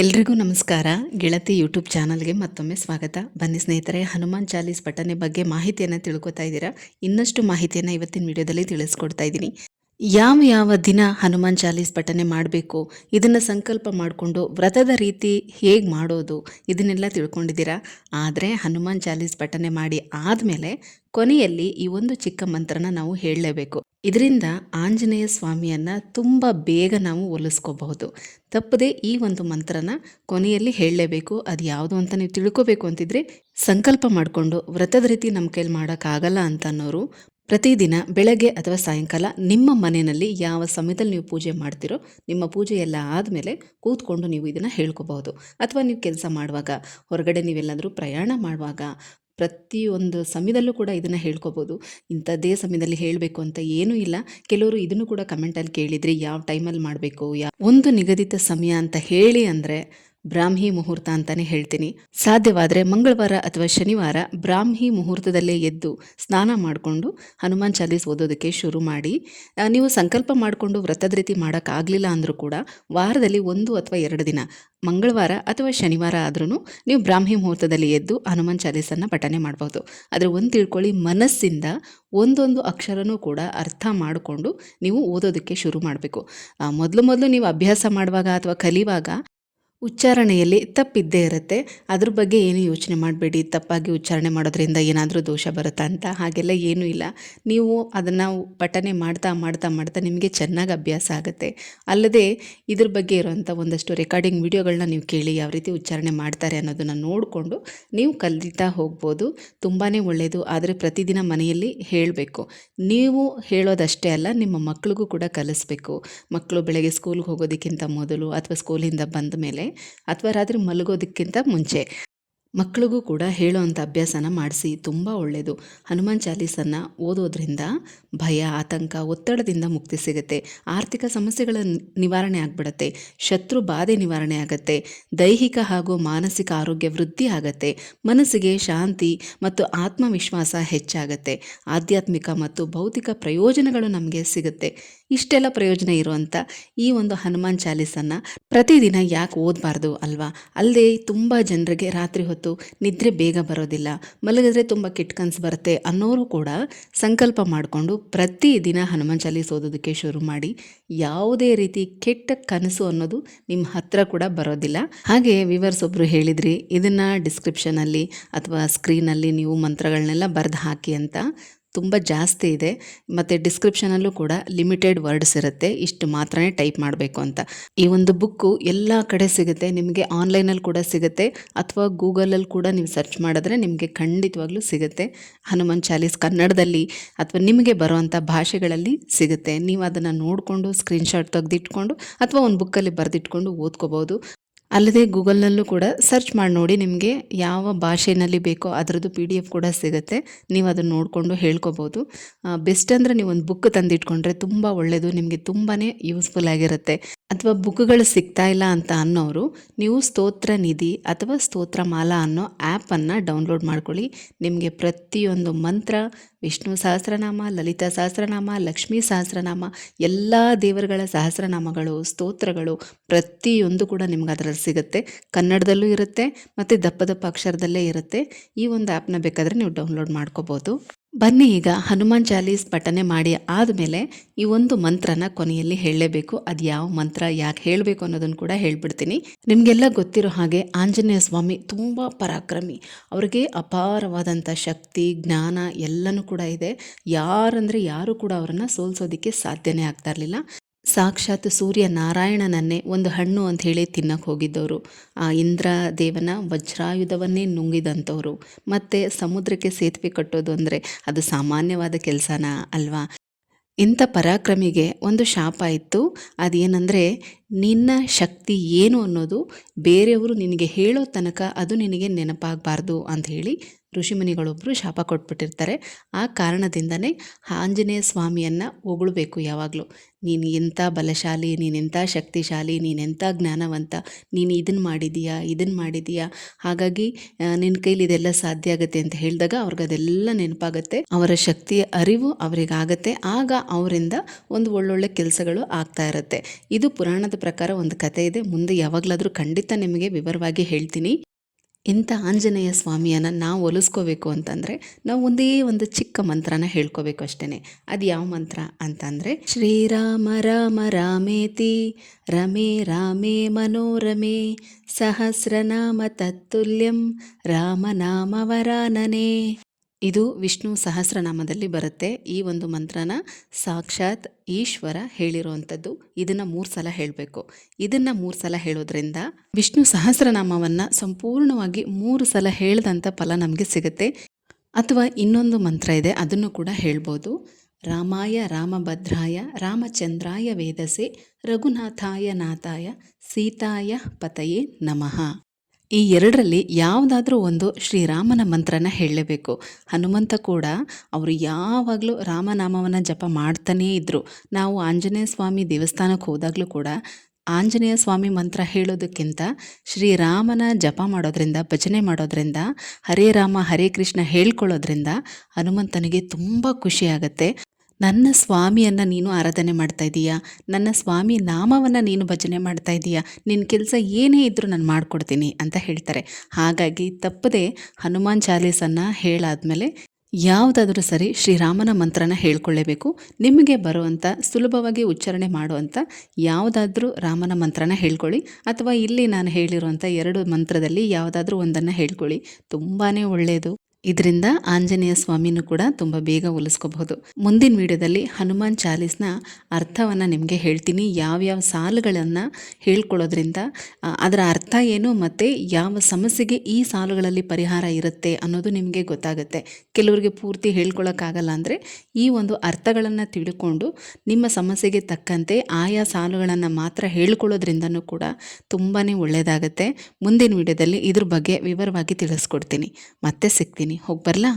ಎಲ್ರಿಗೂ ನಮಸ್ಕಾರ. ಗೆಳತಿ ಯೂಟ್ಯೂಬ್ ಚಾನಲ್ಗೆ ಮತ್ತೊಮ್ಮೆ ಸ್ವಾಗತ. ಬನ್ನಿ ಸ್ನೇಹಿತರೆ, ಹನುಮಾನ್ ಚಾಲೀಸ್ ಪಠನೆ ಬಗ್ಗೆ ಮಾಹಿತಿಯನ್ನು ತಿಳ್ಕೊತಾ ಇದ್ದೀರಾ? ಇನ್ನಷ್ಟು ಮಾಹಿತಿಯನ್ನು ಇವತ್ತಿನ ವಿಡಿಯೋದಲ್ಲಿ ತಿಳಿಸ್ಕೊಡ್ತಾ ಇದ್ದೀನಿ. ಯಾವ ಯಾವ ದಿನ ಹನುಮಾನ್ ಚಾಲೀಸ್ ಪಠನೆ ಮಾಡಬೇಕು? ಇದನ್ನು ಸಂಕಲ್ಪ ಮಾಡಿಕೊಂಡು ವ್ರತದ ರೀತಿ ಹೇಗೆ ಮಾಡೋದು? ಇದನ್ನೆಲ್ಲ ತಿಳ್ಕೊಂಡಿದ್ದೀರಾ? ಆದರೆ ಹನುಮಾನ್ ಚಾಲೀಸ್ ಪಠನೆ ಮಾಡಿ ಆದಮೇಲೆ ಕೊನೆಯಲ್ಲಿ ಈ ಒಂದು ಚಿಕ್ಕ ಮಂತ್ರನ ನಾವು ಹೇಳಲೇಬೇಕು. ಇದರಿಂದ ಆಂಜನೇಯ ಸ್ವಾಮಿಯನ್ನು ತುಂಬ ಬೇಗ ನಾವು ಒಲಿಸ್ಕೋಬಹುದು. ತಪ್ಪದೆ ಈ ಒಂದು ಮಂತ್ರನ ಕೊನೆಯಲ್ಲಿ ಹೇಳಲೇಬೇಕು. ಅದು ಯಾವುದು ಅಂತ ನೀವು ತಿಳ್ಕೋಬೇಕು ಅಂತಿದ್ರೆ ಸಂಕಲ್ಪ ಮಾಡಿಕೊಂಡು ವ್ರತದ ರೀತಿ ನಮ್ಮ ಕೈಲಿ ಮಾಡೋಕ್ಕಾಗಲ್ಲ ಅಂತ ಅನ್ನೋರು ಪ್ರತಿದಿನ ಬೆಳಗ್ಗೆ ಅಥವಾ ಸಾಯಂಕಾಲ ನಿಮ್ಮ ಮನೆಯಲ್ಲಿ ಯಾವ ಸಮಯದಲ್ಲಿ ನೀವು ಪೂಜೆ ಮಾಡ್ತಿರೋ ನಿಮ್ಮ ಪೂಜೆ ಎಲ್ಲ ಆದಮೇಲೆ ಕೂತ್ಕೊಂಡು ನೀವು ಇದನ್ನು ಹೇಳ್ಕೋಬಹುದು. ಅಥವಾ ನೀವು ಕೆಲಸ ಮಾಡುವಾಗ, ಹೊರಗಡೆ ನೀವೆಲ್ಲಾದರೂ ಪ್ರಯಾಣ ಮಾಡುವಾಗ ಪ್ರತಿಯೊಂದು ಸಮಯದಲ್ಲೂ ಕೂಡ ಇದನ್ನು ಹೇಳ್ಕೊಬೋದು ಇಂಥದ್ದೇ ಸಮಯದಲ್ಲಿ ಹೇಳಬೇಕು ಅಂತ ಏನೂ ಇಲ್ಲ. ಕೆಲವರು ಇದನ್ನು ಕೂಡ ಕಮೆಂಟಲ್ಲಿ ಕೇಳಿದರೆ ಯಾವ ಟೈಮಲ್ಲಿ ಮಾಡಬೇಕು ಯಾವ ಒಂದು ನಿಗದಿತ ಸಮಯ ಅಂತ ಹೇಳಿ ಅಂದರೆ ಬ್ರಾಹ್ಮಿ ಮುಹೂರ್ತ ಅಂತಾನೆ ಹೇಳ್ತೀನಿ. ಸಾಧ್ಯವಾದರೆ ಮಂಗಳವಾರ ಅಥವಾ ಶನಿವಾರ ಬ್ರಾಹ್ಮಿ ಮುಹೂರ್ತದಲ್ಲೇ ಎದ್ದು ಸ್ನಾನ ಮಾಡಿಕೊಂಡು ಹನುಮಾನ್ ಚಾಲೀಸ್ ಓದೋದಕ್ಕೆ ಶುರು ಮಾಡಿ. ನೀವು ಸಂಕಲ್ಪ ಮಾಡಿಕೊಂಡು ವ್ರತದ ರೀತಿ ಮಾಡೋಕ್ಕಾಗಲಿಲ್ಲ ಅಂದರೂ ಕೂಡ ವಾರದಲ್ಲಿ ಒಂದು ಅಥವಾ ಎರಡು ದಿನ, ಮಂಗಳವಾರ ಅಥವಾ ಶನಿವಾರ ಆದ್ರೂ ನೀವು ಬ್ರಾಹ್ಮಿ ಮುಹೂರ್ತದಲ್ಲಿ ಎದ್ದು ಹನುಮಾನ್ ಚಾಲೀಸನ್ನು ಪಠನೆ ಮಾಡ್ಬೋದು. ಆದರೆ ಒಂದು ತಿಳ್ಕೊಳ್ಳಿ, ಮನಸ್ಸಿಂದ ಒಂದೊಂದು ಅಕ್ಷರನೂ ಕೂಡ ಅರ್ಥ ಮಾಡಿಕೊಂಡು ನೀವು ಓದೋದಕ್ಕೆ ಶುರು ಮಾಡಬೇಕು. ಮೊದಲು ಮೊದಲು ನೀವು ಅಭ್ಯಾಸ ಮಾಡುವಾಗ ಅಥವಾ ಕಲಿಯುವಾಗ ಉಚ್ಚಾರಣೆಯಲ್ಲಿ ತಪ್ಪಿದ್ದೇ ಇರುತ್ತೆ. ಅದ್ರ ಬಗ್ಗೆ ಏನು ಯೋಚನೆ ಮಾಡಬೇಡಿ. ತಪ್ಪಾಗಿ ಉಚ್ಚಾರಣೆ ಮಾಡೋದ್ರಿಂದ ಏನಾದರೂ ದೋಷ ಬರುತ್ತಾ ಅಂತ. ಹಾಗೆಲ್ಲ ಏನೂ ಇಲ್ಲ. ನೀವು ಅದನ್ನು ಪಠನೆ ಮಾಡ್ತಾ ಮಾಡ್ತಾ ಮಾಡ್ತಾ ನಿಮಗೆ ಚೆನ್ನಾಗಿ ಅಭ್ಯಾಸ ಆಗುತ್ತೆ. ಅಲ್ಲದೆ ಇದ್ರ ಬಗ್ಗೆ ಇರುವಂಥ ಒಂದಷ್ಟು ರೆಕಾರ್ಡಿಂಗ್ ವಿಡಿಯೋಗಳನ್ನ ನೀವು ಕೇಳಿ ಯಾವ ರೀತಿ ಉಚ್ಚಾರಣೆ ಮಾಡ್ತಾರೆ ಅನ್ನೋದನ್ನು ನೋಡಿಕೊಂಡು ನೀವು ಕಲಿತಾ ಹೋಗ್ಬೋದು. ತುಂಬಾ ಒಳ್ಳೆಯದು ಆದರೆ ಪ್ರತಿದಿನ ಮನೆಯಲ್ಲಿ ಹೇಳಬೇಕು. ನೀವು ಹೇಳೋದಷ್ಟೇ ಅಲ್ಲ, ನಿಮ್ಮ ಮಕ್ಕಳಿಗೂ ಕೂಡ ಕಲಿಸ್ಬೇಕು. ಮಕ್ಕಳು ಬೆಳಗ್ಗೆ ಸ್ಕೂಲ್ಗೆ ಹೋಗೋದಕ್ಕಿಂತ ಮೊದಲು ಅಥವಾ ಸ್ಕೂಲಿಂದ ಬಂದ ಮೇಲೆ ಅಥವಾ ರಾತ್ರಿ ಮಲಗೋದಕ್ಕಿಂತ ಮುಂಚೆ ಮಕ್ಕಳಿಗೂ ಕೂಡ ಹೇಳುವಂಥ ಅಭ್ಯಾಸನ ಮಾಡಿಸಿ ತುಂಬ ಒಳ್ಳೆಯದು ಹನುಮಾನ್ ಚಾಲೀಸನ್ನು ಓದೋದ್ರಿಂದ ಭಯ, ಆತಂಕ, ಒತ್ತಡದಿಂದ ಮುಕ್ತಿ ಸಿಗುತ್ತೆ. ಆರ್ಥಿಕ ಸಮಸ್ಯೆಗಳ ನಿವಾರಣೆ ಆಗಿಬಿಡುತ್ತೆ. ಶತ್ರು ಬಾಧೆ ನಿವಾರಣೆ ಆಗುತ್ತೆ. ದೈಹಿಕ ಹಾಗೂ ಮಾನಸಿಕ ಆರೋಗ್ಯ ವೃದ್ಧಿ ಆಗತ್ತೆ. ಮನಸ್ಸಿಗೆ ಶಾಂತಿ ಮತ್ತು ಆತ್ಮವಿಶ್ವಾಸ ಹೆಚ್ಚಾಗತ್ತೆ. ಆಧ್ಯಾತ್ಮಿಕ ಮತ್ತು ಭೌತಿಕ ಪ್ರಯೋಜನಗಳು ನಮಗೆ ಸಿಗುತ್ತೆ. ಇಷ್ಟೆಲ್ಲ ಪ್ರಯೋಜನ ಇರುವಂಥ ಈ ಒಂದು ಹನುಮಾನ್ ಚಾಲೀಸನ್ನು ಪ್ರತಿದಿನ ಯಾಕೆ ಓದಬಾರ್ದು ಅಲ್ವಾ? ಅಲ್ಲದೆ ತುಂಬ ಜನರಿಗೆ ರಾತ್ರಿ ಹೊತ್ತು ನಿದ್ರೆ ಬೇಗ ಬರೋದಿಲ್ಲ. ಮಲಗಿದ್ರೆ ತುಂಬ ಕೆಟ್ಟ ಕನಸು ಬರುತ್ತೆ ಅನ್ನೋರು ಕೂಡ ಸಂಕಲ್ಪ ಮಾಡಿಕೊಂಡು ಪ್ರತಿದಿನ ಹನುಮಾನ್ ಚಾಲೀಸ್ ಓದೋದಕ್ಕೆ ಶುರು ಮಾಡಿ ಯಾವುದೇ ರೀತಿ ಕೆಟ್ಟ ಕನಸು ಅನ್ನೋದು ನಿಮ್ಮ ಹತ್ರ ಕೂಡ ಬರೋದಿಲ್ಲ. ಹಾಗೆ ವಿವರ್ಸ್ ಒಬ್ಬರು ಹೇಳಿದ್ರಿ ಇದನ್ನು ಡಿಸ್ಕ್ರಿಪ್ಷನಲ್ಲಿ ಅಥವಾ ಸ್ಕ್ರೀನಲ್ಲಿ ನೀವು ಮಂತ್ರಗಳನ್ನೆಲ್ಲ ಬರೆದು ಹಾಕಿ ಅಂತ ತುಂಬ ಜಾಸ್ತಿ ಇದೆ. ಮತ್ತು ಡಿಸ್ಕ್ರಿಪ್ಷನಲ್ಲೂ ಕೂಡ ಲಿಮಿಟೆಡ್ ವರ್ಡ್ಸ್ ಇರುತ್ತೆ. ಇಷ್ಟು ಮಾತ್ರನೇ ಟೈಪ್ ಮಾಡಬೇಕು ಅಂತ. ಈ ಒಂದು ಬುಕ್ಕು ಎಲ್ಲ ಕಡೆ ಸಿಗುತ್ತೆ. ನಿಮಗೆ ಆನ್ಲೈನಲ್ಲಿ ಕೂಡ ಸಿಗುತ್ತೆ. ಅಥವಾ ಗೂಗಲಲ್ಲಿ ಕೂಡ ನೀವು ಸರ್ಚ್ ಮಾಡಿದ್ರೆ ನಿಮಗೆ ಖಂಡಿತವಾಗ್ಲೂ ಸಿಗುತ್ತೆ. ಹನುಮಾನ್ ಚಾಲೀಸ್ ಕನ್ನಡದಲ್ಲಿ ಅಥವಾ ನಿಮಗೆ ಬರುವಂಥ ಭಾಷೆಗಳಲ್ಲಿ ಸಿಗುತ್ತೆ. ನೀವು ಅದನ್ನು ನೋಡಿಕೊಂಡು ಸ್ಕ್ರೀನ್ಶಾಟ್ ತೆಗೆದಿಟ್ಕೊಂಡು ಅಥವಾ ಒಂದು ಬುಕ್ಕಲ್ಲಿ ಬರೆದಿಟ್ಕೊಂಡು ಓದ್ಕೋಬೋದು ಅಲ್ಲದೆ ಗೂಗಲ್ನಲ್ಲೂ ಕೂಡ ಸರ್ಚ್ ಮಾಡಿ ನೋಡಿ ನಿಮಗೆ ಯಾವ ಭಾಷೆಯಲ್ಲಿ ಬೇಕೋ ಅದರದ್ದು ಪಿ ಡಿ ಎಫ್ ಕೂಡ ಸಿಗುತ್ತೆ. ನೀವು ಅದನ್ನು ನೋಡಿಕೊಂಡು ಹೇಳ್ಕೊಬೋದು. ಬೆಸ್ಟ್ ಅಂದರೆ ನೀವು ಒಂದು ಬುಕ್ ತಂದಿಟ್ಕೊಂಡ್ರೆ ತುಂಬ ಒಳ್ಳೆಯದು ನಿಮಗೆ ತುಂಬಾ ಯೂಸ್ಫುಲ್ ಆಗಿರುತ್ತೆ. ಅಥವಾ ಬುಕ್ಗಳು ಸಿಗ್ತಾ ಇಲ್ಲ ಅಂತ ಅನ್ನೋರು, ನೀವು ಸ್ತೋತ್ರ ನಿಧಿ ಅಥವಾ ಸ್ತೋತ್ರ ಮಾಲಾ ಅನ್ನೋ ಆ್ಯಪನ್ನು ಡೌನ್ಲೋಡ್ ಮಾಡ್ಕೊಳ್ಳಿ. ನಿಮಗೆ ಪ್ರತಿಯೊಂದು ಮಂತ್ರ, ವಿಷ್ಣು ಸಹಸ್ರನಾಮ, ಲಲಿತಾ ಸಹಸ್ರನಾಮ, ಲಕ್ಷ್ಮೀ ಸಹಸ್ರನಾಮ, ಎಲ್ಲ ದೇವರುಗಳ ಸಹಸ್ರನಾಮಗಳು, ಸ್ತೋತ್ರಗಳು ಪ್ರತಿಯೊಂದು ಕೂಡ ನಿಮ್ಗೆ ಅದರಲ್ಲಿ ಸಿಗುತ್ತೆ. ಕನ್ನಡದಲ್ಲೂ ಇರುತ್ತೆ ಮತ್ತು ದಪ್ಪ ದಪ್ಪ ಅಕ್ಷರದಲ್ಲೇ ಇರುತ್ತೆ. ಈ ಒಂದು ಆ್ಯಪ್ನ ಬೇಕಾದರೆ ನೀವು ಡೌನ್ಲೋಡ್ ಮಾಡ್ಕೋಬೋದು. ಬನ್ನಿ ಈಗ ಹನುಮಾನ್ ಚಾಲೀಸ್ ಪಠನೆ ಮಾಡಿ ಆದಮೇಲೆ ಈ ಒಂದು ಮಂತ್ರನ ಕೊನೆಯಲ್ಲಿ ಹೇಳಲೇಬೇಕು. ಅದು ಯಾವ ಮಂತ್ರ, ಯಾಕೆ ಹೇಳಬೇಕು ಅನ್ನೋದನ್ನು ಕೂಡ ಹೇಳ್ಬಿಡ್ತೀನಿ. ನಿಮಗೆಲ್ಲ ಗೊತ್ತಿರೋ ಹಾಗೆ ಆಂಜನೇಯ ಸ್ವಾಮಿ ತುಂಬ ಪರಾಕ್ರಮಿ. ಅವರಿಗೆ ಅಪಾರವಾದಂಥ ಶಕ್ತಿ, ಜ್ಞಾನ ಎಲ್ಲನೂ ಕೂಡ ಇದೆ. ಯಾರಂದರೆ ಯಾರು ಕೂಡ ಅವರನ್ನು ಸೋಲ್ಸೋದಕ್ಕೆ ಸಾಧ್ಯನೇ ಆಗ್ತಾ ಇರಲಿಲ್ಲ. ಸಾಕ್ಷಾತ್ ಸೂರ್ಯ ನಾರಾಯಣನನ್ನೇ ಒಂದು ಹಣ್ಣು ಅಂತ ಹೇಳಿ ತಿನ್ನಕ್ಕೆ ಹೋಗಿದ್ದವರು. ಆ ಇಂದ್ರ ದೇವನ ವಜ್ರಾಯುಧವನ್ನೇ ನುಂಗಿದಂಥವ್ರು. ಮತ್ತು ಸಮುದ್ರಕ್ಕೆ ಸೇತುವೆ ಕಟ್ಟೋದು ಅಂದರೆ ಅದು ಸಾಮಾನ್ಯವಾದ ಕೆಲಸನ ಅಲ್ವಾ? ಇಂಥ ಪರಾಕ್ರಮಿಗೆ ಒಂದು ಶಾಪ ಇತ್ತು. ಅದೇನೆಂದರೆ, ನಿನ್ನ ಶಕ್ತಿ ಏನು ಅನ್ನೋದು ಬೇರೆಯವರು ನಿನಗೆ ಹೇಳೋ ತನಕ ಅದು ನಿನಗೆ ನೆನಪಾಗಬಾರ್ದು ಅಂತ ಹೇಳಿ ಋಷಿಮುನಿಗಳೊಬ್ಬರು ಶಾಪ ಕೊಟ್ಬಿಟ್ಟಿರ್ತಾರೆ. ಆ ಕಾರಣದಿಂದನೇ ಆಂಜನೇಯ ಸ್ವಾಮಿಯನ್ನು ಹೊಗಳಬೇಕು ಯಾವಾಗಲೂ. ನೀನು ಎಂಥ ಬಲಶಾಲಿ ನೀನೆಂಥ ಶಕ್ತಿಶಾಲಿ ನೀನೆಂಥ ಜ್ಞಾನವಂತ, ನೀನು ಇದನ್ನು ಮಾಡಿದೀಯಾ ಇದನ್ನು ಮಾಡಿದೀಯಾ? ಹಾಗಾಗಿ ನಿನ್ನ ಕೈಲಿ ಇದೆಲ್ಲ ಸಾಧ್ಯ ಆಗುತ್ತೆ ಅಂತ ಹೇಳಿದಾಗ ಅವ್ರಿಗೆ ಅದೆಲ್ಲ ನೆನಪಾಗುತ್ತೆ. ಅವರ ಶಕ್ತಿಯ ಅರಿವು ಅವರಿಗಾಗತ್ತೆ. ಆಗ ಅವರಿಂದ ಒಂದು ಒಳ್ಳೊಳ್ಳೆ ಕೆಲಸಗಳು ಆಗ್ತಾ ಇರುತ್ತೆ. ಇದು ಪುರಾಣದ ಪ್ರಕಾರ ಒಂದು ಕತೆ ಇದೆ. ಮುಂದೆ ಯಾವಾಗಲಾದರೂ ಖಂಡಿತ ನಿಮಗೆ ವಿವರವಾಗಿ ಹೇಳ್ತೀನಿ. ಇಂಥ ಆಂಜನೇಯ ಸ್ವಾಮಿಯನ್ನು ನಾವು ಒಲಿಸ್ಕೋಬೇಕು ಅಂತಂದರೆ ನಾವು ಒಂದೇ ಒಂದು ಚಿಕ್ಕ ಮಂತ್ರನ ಹೇಳ್ಕೋಬೇಕು ಅಷ್ಟೇ ಅದು ಯಾವ ಮಂತ್ರ ಅಂತಂದರೆ ಶ್ರೀರಾಮ ರಾಮ ರಾಮೇತಿ ರಮೇ ರಾಮೇ ಮನೋರಮೇ, ಸಹಸ್ರನಾಮ ತತ್ತುಲ್ಯಂ ರಾಮನಾಮ ವರಾನನೆ. ಇದು ವಿಷ್ಣು ಸಹಸ್ರನಾಮದಲ್ಲಿ ಬರುತ್ತೆ. ಈ ಒಂದು ಮಂತ್ರನ ಸಾಕ್ಷಾತ್ ಈಶ್ವರ ಹೇಳಿರುವಂಥದ್ದು. ಇದನ್ನು ಮೂರು ಸಲ ಹೇಳಬೇಕು. ಇದನ್ನು ಮೂರು ಸಲ ಹೇಳೋದ್ರಿಂದ ವಿಷ್ಣು ಸಹಸ್ರನಾಮವನ್ನು ಸಂಪೂರ್ಣವಾಗಿ ಮೂರು ಸಲ ಹೇಳಿದಂಥ ಫಲ ನಮಗೆ ಸಿಗುತ್ತೆ. ಅಥವಾ ಇನ್ನೊಂದು ಮಂತ್ರ ಇದೆ, ಅದನ್ನು ಕೂಡ ಹೇಳ್ಬೋದು. ರಾಮಾಯ ರಾಮಭದ್ರಾಯ, ರಾಮಚಂದ್ರಾಯ ವೇದಸೆ, ರಘುನಾಥಾಯ ನಾಥಾಯ, ಸೀತಾಯ ಪತಯೇ ನಮಃ. ಈ ಎರಡರಲ್ಲಿ ಯಾವುದಾದ್ರೂ ಒಂದು ಶ್ರೀರಾಮನ ಮಂತ್ರನ ಹೇಳಲೇಬೇಕು. ಹನುಮಂತ ಕೂಡ ಅವರು ಯಾವಾಗಲೂ ರಾಮನಾಮವನ್ನು ಜಪ ಮಾಡ್ತಾನೇ ಇದ್ದರು ನಾವು ಆಂಜನೇಯ ಸ್ವಾಮಿ ದೇವಸ್ಥಾನಕ್ಕೆ ಹೋದಾಗಲೂ ಕೂಡ ಆಂಜನೇಯ ಸ್ವಾಮಿ ಮಂತ್ರ ಹೇಳೋದಕ್ಕಿಂತ ಶ್ರೀರಾಮನ ಜಪ ಮಾಡೋದ್ರಿಂದ, ಭಜನೆ ಮಾಡೋದ್ರಿಂದ, ಹರೇ ರಾಮ, ಹರೇ ಕೃಷ್ಣ ಹೇಳ್ಕೊಳ್ಳೋದ್ರಿಂದ ಹನುಮಂತನಿಗೆ ತುಂಬ ಖುಷಿಯಾಗತ್ತೆ. ನನ್ನ ಸ್ವಾಮಿಯನ್ನು ನೀನು ಆರಾಧನೆ ಮಾಡ್ತಾ ಇದ್ದೀಯಾ ನನ್ನ ಸ್ವಾಮಿ ನಾಮವನ್ನು ನೀನು ಭಜನೆ ಮಾಡ್ತಾ ಇದ್ದೀಯಾ ನಿನ್ನ ಕೆಲಸ ಏನೇ ಇದ್ದರೂ ನಾನು ಮಾಡಿಕೊಡ್ತೀನಿ ಅಂತ ಹೇಳ್ತಾರೆ. ಹಾಗಾಗಿ ತಪ್ಪದೆ ಹನುಮಾನ್ ಚಾಲೀಸನ್ನು ಹೇಳಾದ್ಮೇಲೆ ಯಾವುದಾದ್ರೂ ಸರಿ ಶ್ರೀರಾಮನ ಮಂತ್ರನ ಹೇಳ್ಕೊಳ್ಳೇಬೇಕು. ನಿಮಗೆ ಬರುವಂಥ ಸುಲಭವಾಗಿ ಉಚ್ಚಾರಣೆ ಮಾಡುವಂಥ ಯಾವುದಾದ್ರೂ ರಾಮನ ಮಂತ್ರನ ಹೇಳ್ಕೊಳ್ಳಿ. ಅಥವಾ ಇಲ್ಲಿ ನಾನು ಹೇಳಿರುವಂಥ ಎರಡು ಮಂತ್ರದಲ್ಲಿ ಯಾವುದಾದ್ರೂ ಒಂದನ್ನು ಹೇಳ್ಕೊಳ್ಳಿ. ತುಂಬಾ ಒಳ್ಳೆಯದು ಇದರಿಂದ ಆಂಜನೇಯ ಸ್ವಾಮಿನೂ ಕೂಡ ತುಂಬ ಬೇಗ ಒಲಿಸ್ಕೋಬಹುದು. ಮುಂದಿನ ವಿಡಿಯೋದಲ್ಲಿ ಹನುಮಾನ್ ಚಾಲೀಸ್ನ ಅರ್ಥವನ್ನು ನಿಮಗೆ ಹೇಳ್ತೀನಿ. ಯಾವ್ಯಾವ ಸಾಲುಗಳನ್ನು ಹೇಳ್ಕೊಳ್ಳೋದ್ರಿಂದ ಅದರ ಅರ್ಥ ಏನು ಮತ್ತು ಯಾವ ಸಮಸ್ಯೆಗೆ ಈ ಸಾಲುಗಳಲ್ಲಿ ಪರಿಹಾರ ಇರುತ್ತೆ ಅನ್ನೋದು ನಿಮಗೆ ಗೊತ್ತಾಗುತ್ತೆ. ಕೆಲವರಿಗೆ ಪೂರ್ತಿ ಹೇಳ್ಕೊಳ್ಳೋಕ್ಕಾಗಲ್ಲ ಅಂದರೆ ಈ ಒಂದು ಅರ್ಥಗಳನ್ನು ತಿಳ್ಕೊಂಡು ನಿಮ್ಮ ಸಮಸ್ಯೆಗೆ ತಕ್ಕಂತೆ ಆಯಾ ಸಾಲುಗಳನ್ನು ಮಾತ್ರ ಹೇಳ್ಕೊಳ್ಳೋದ್ರಿಂದನೂ ಕೂಡ ತುಂಬಾ ಒಳ್ಳೆಯದಾಗುತ್ತೆ ಮುಂದಿನ ವಿಡಿಯೋದಲ್ಲಿ ಇದ್ರ ಬಗ್ಗೆ ವಿವರವಾಗಿ ತಿಳಿಸ್ಕೊಡ್ತೀನಿ. ಮತ್ತೆ ಸಿಗ್ತೀನಿ. ಹೋಗಿ ಬರಲಾ